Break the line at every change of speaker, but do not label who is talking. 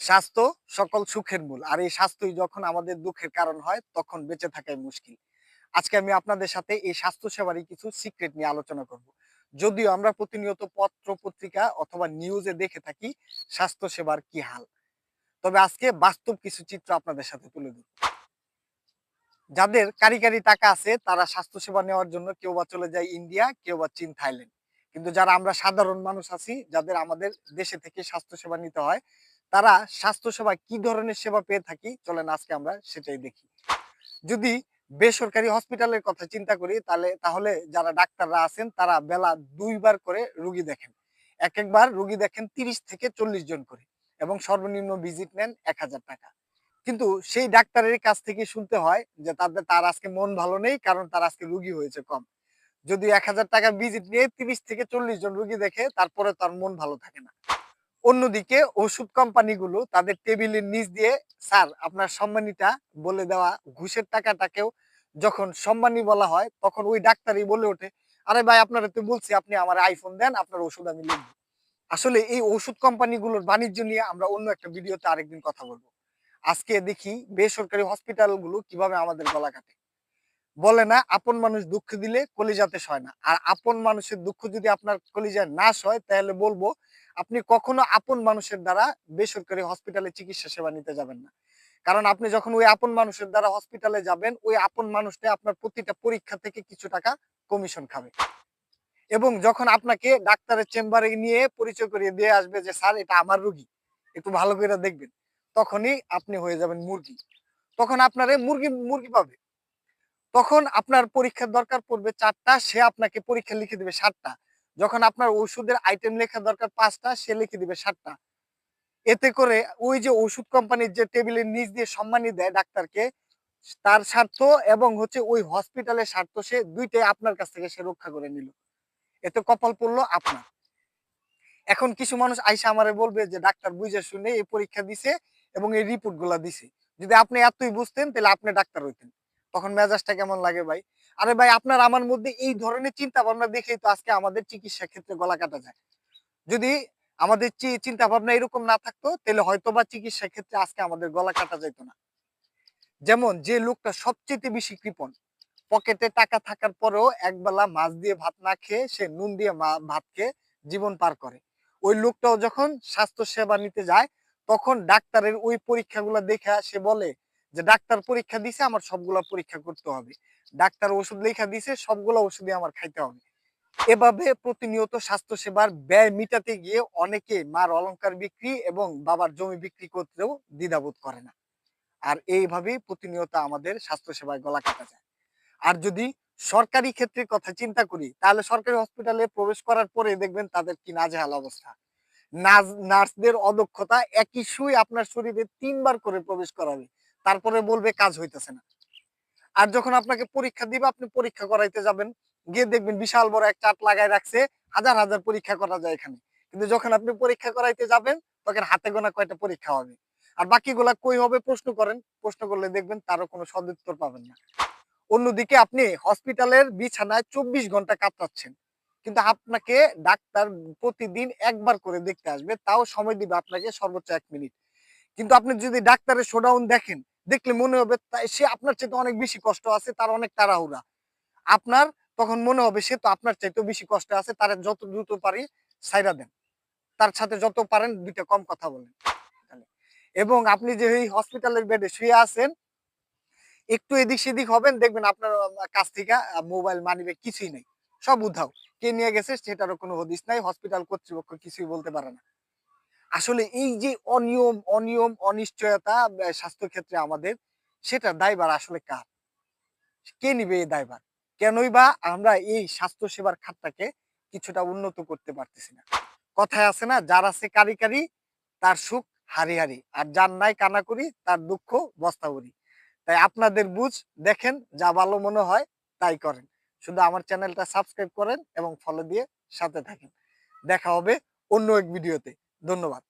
স্বাস্থ্য সকল সুখের মূল। আর এই স্বাস্থ্যই যখন আমাদের দুঃখের কারণ হয়, তখন বেঁচে থাকাই মুশকিল। আজকে আমি আপনাদের সাথে এই স্বাস্থ্য সেবারই কিছু সিক্রেট নিয়ে আলোচনা করব। যদিও আমরা প্রতিনিয়ত পত্র পত্রিকা অথবা নিউজে দেখে থাকি স্বাস্থ্য সেবার কি হাল। তবে আজকে বাস্তব কিছু চিত্র আপনাদের সাথে তুলে ধরব। যাদের কারি কারি টাকা আছে, তারা স্বাস্থ্য সেবা নেওয়ার জন্য কেউ বা চলে যায় ইন্ডিয়া কেউ বা চীন, থাইল্যান্ড। কিন্তু যারা আমরা সাধারণ মানুষ আছি, যাদের আমাদের দেশে থেকে স্বাস্থ্য সেবা নিতে হয় তারা স্বাস্থ্য সেবা কি ধরনের সেবা পেয়ে থাকি? চলেন আজকে আমরা সেটাই দেখি। যদি বেসরকারি হসপিটালের কথা চিন্তা করি, তাহলে তাহলে যারা ডাক্তাররা আছেন, তারা বেলা দুইবার করে রুগী দেখেন। এক একবার রুগী দেখেন তিরিশ থেকে চল্লিশ জন করে এবং সর্বনিম্ন ভিজিট নেন এক হাজার টাকা। কিন্তু সেই ডাক্তারের কাছ থেকে শুনতে হয় যে তাদের তার আজকে মন ভালো নেই, কারণ তার আজকে রুগী হয়েছে কম। যদি এক হাজার টাকা ভিজিট নিয়ে তিরিশ থেকে চল্লিশ জন রুগী দেখে, তারপরে তার মন ভালো থাকে না। অন্যদিকে ওষুধ কোম্পানিগুলো তাদের টেবিলের নিচ দিয়ে, স্যার, আপনার সম্মানীটা বলে দেওয়া ঘুষের টাকাটাকেও যখন সম্মানী বলা হয়, তখন ওই ডাক্তারই বলে ওঠে, আরে ভাই, আপনারা তো বলছি, আপনি আমার আইফোন দেন, আপনার ওষুধ আমি লিখব। আসলে এই ওষুধ কোম্পানিগুলোর বাণিজ্য নিয়ে আমরা অন্য একটা ভিডিওতে আরেকদিন কথা বলব। আজকে দেখি বেসরকারি হসপিটালগুলো কীভাবে আমাদের গলা কাটে। বলে না, আপন মানুষ দুঃখ দিলে কলিজাতে সয় না। আর আপন মানুষের দুঃখ যদি আপনার কলিজায় নাশ হয় তাহলে বলব আপনি কখনো আপন মানুষের দ্বারা বেসরকারি হসপিটালে চিকিৎসা সেবা নিতে যাবেন না। কারণ আপনি যখন ওই আপন মানুষের দ্বারা হসপিটালে যাবেন, ওই আপন মানুষটা আপনার প্রতিটা পরীক্ষা থেকে কিছু টাকা কমিশন খাবে। এবং যখন আপনাকে ডাক্তারের চেম্বারে নিয়ে পরিচয় করিয়ে দিয়ে আসবে যে, স্যার, এটা আমার রুগী, একটু ভালো করে দেখবেন। তখনই আপনি হয়ে যাবেন মুরগি। তখন আপনারে মুরগি মুরগি পাবে। তখন আপনার পরীক্ষার দরকার পড়বে চারটা, সে আপনাকে পরীক্ষা লিখে দিবে সাতটা। যখন আপনার ওষুধের আইটেম লেখা দরকার পাঁচটা, সে লিখে দিবে সাতটা। এতে করে ওই যে ওষুধ কোম্পানির যে টেবিলের নিচ দিয়ে সম্মানী দেয় ডাক্তারকে, তার স্বার্থ এবং হচ্ছে ওই হসপিটালের স্বার্থ সে দুইটাই আপনার কাছ থেকে সে রক্ষা করে নিল। এতে কপাল পড়ল আপনার। এখন কিছু মানুষ আইসা আমারে বলবে যে, ডাক্তার, বুঝে শুনে এই পরীক্ষা দিছে এবং এই রিপোর্টগুলা দিছে। যদি আপনি এতই বুঝতেন, তাহলে আপনি ডাক্তার হইতেন। তখন মেজাজটা কেমন লাগে ভাই? আরে ভাই, আপনার আমার মধ্যে এই ধরনের চিন্তা ভাবনা দেখেই তো আজকে আমাদের চিকিৎসা ক্ষেত্রে গলা কাটা যায়। যদি আমাদের চিন্তা ভাবনা এরকম না থাকতো, তাহলে হয়তো বা চিকিৎসা ক্ষেত্রে আজকে আমাদের গলা কাটা যেত না। যেমন, যে লোকটা সবচেয়ে বেশি কৃপণ, পকেটে টাকা থাকার পরেও একবেলা মাছ দিয়ে ভাত না খেয়ে সে নুন দিয়ে ভাত খেয়ে জীবন পার করে। ওই লোকটাও যখন স্বাস্থ্য সেবা নিতে যায়, তখন ডাক্তারের ওই পরীক্ষাগুলো দেখে সে বলে যে ডাক্তার পরীক্ষা দিছে, আমার সবগুলা পরীক্ষা করতে হবে। ডাক্তার ওষুধ লেখা দিছে, সবগুলো ওষুধই আমার খাইতে হবে। এভাবে প্রতিনিয়ত স্বাস্থ্য সেবার ব্যয় মিটাতে গিয়ে অনেকে মার অলঙ্কার বিক্রি এবং বাবার জমি বিক্রি করতেও দ্বিধাবোধ করে না। আর এইভাবেই প্রতিনিয়ত আমাদের স্বাস্থ্য সেবায় গলা কাটা যায়। আর যদি সরকারি ক্ষেত্রে কথা চিন্তা করি, তাহলে সরকারি হসপিটালে প্রবেশ করার পরে দেখবেন তাদের কি নাজেহাল অবস্থা। নার্সদের অদক্ষতা একই সুই আপনার শরীরে তিনবার করে প্রবেশ করাবে। তারপরে বলবে কাজ হইতেছে না। আর যখন আপনাকে পরীক্ষা দিবে, আপনি পরীক্ষা করাইতে যাবেন, গিয়ে দেখবেন বিশাল বড় এক চাট লাগাই রাখছে, হাজার হাজার পরীক্ষা করা যায় এখানে। কিন্তু যখন আপনি পরীক্ষা করাইতে যাবেন, তখন হাতে গোনা কয়টা পরীক্ষা হবে? আর বাকিগুলা কই হবে প্রশ্ন করেন, প্রশ্ন করলে দেখবেন তারও কোনো সদুত্তর পাবেন না। অন্যদিকে আপনি হসপিটালের বিছানায় চব্বিশ ঘণ্টা কাটাচ্ছেন, কিন্তু আপনাকে ডাক্তার প্রতিদিন একবার করে দেখতে আসবে, তাও সময় দিবে আপনাকে সর্বোচ্চ এক মিনিট। কিন্তু আপনি যদি ডাক্তারের শোডাউন দেখেন, দেখলে মনে হবে সে আপনার চাইতে অনেক বেশি কষ্ট আছে, তার অনেক তাড়াহুড়া। আপনার তখন মনে হবে সে তো আপনার চাইতেও বেশি কষ্ট আছে, তার যত দ্রুত পারি সাইরা দেন। তার সাথে যত পারেন দুইটা কম কথা বলেন। এবং আপনি যে এই হসপিটালের বেডে শুয়ে আছেন, একটু এদিক সেদিক হবেন, দেখবেন আপনার কাছ থেকে মোবাইল মানিবে কিছুই নেই। সব উধাও। কে নিয়ে গেছে সেটারও কোনো হদিস নাই হসপিটাল কর্তৃপক্ষ কিছুই বলতে পারে না। আসলে এই যে অনিয়ম অনিয়ম, অনিশ্চয়তা স্বাস্থ্য ক্ষেত্রে আমাদের, সেটা দায়বার আসলে কার? কে নিবে এই দায়বার কেনই বা আমরা এই স্বাস্থ্য সেবার খাতটাকে কিছুটা উন্নত করতে পারতেছি না। কথায় আছে না, যার আছে কারি কারি, তার সুখ হারি হারি। আর যার নাই কানা করি, তার দুঃখ বস্তা করি তাই আপনাদের বুঝ, দেখেন, যা ভালো মনে হয়, তাই করেন। শুধু আমার চ্যানেলটা সাবস্ক্রাইব করেন এবং ফলো দিয়ে সাথে থাকেন। দেখা হবে অন্য এক ভিডিওতে। ধন্যবাদ।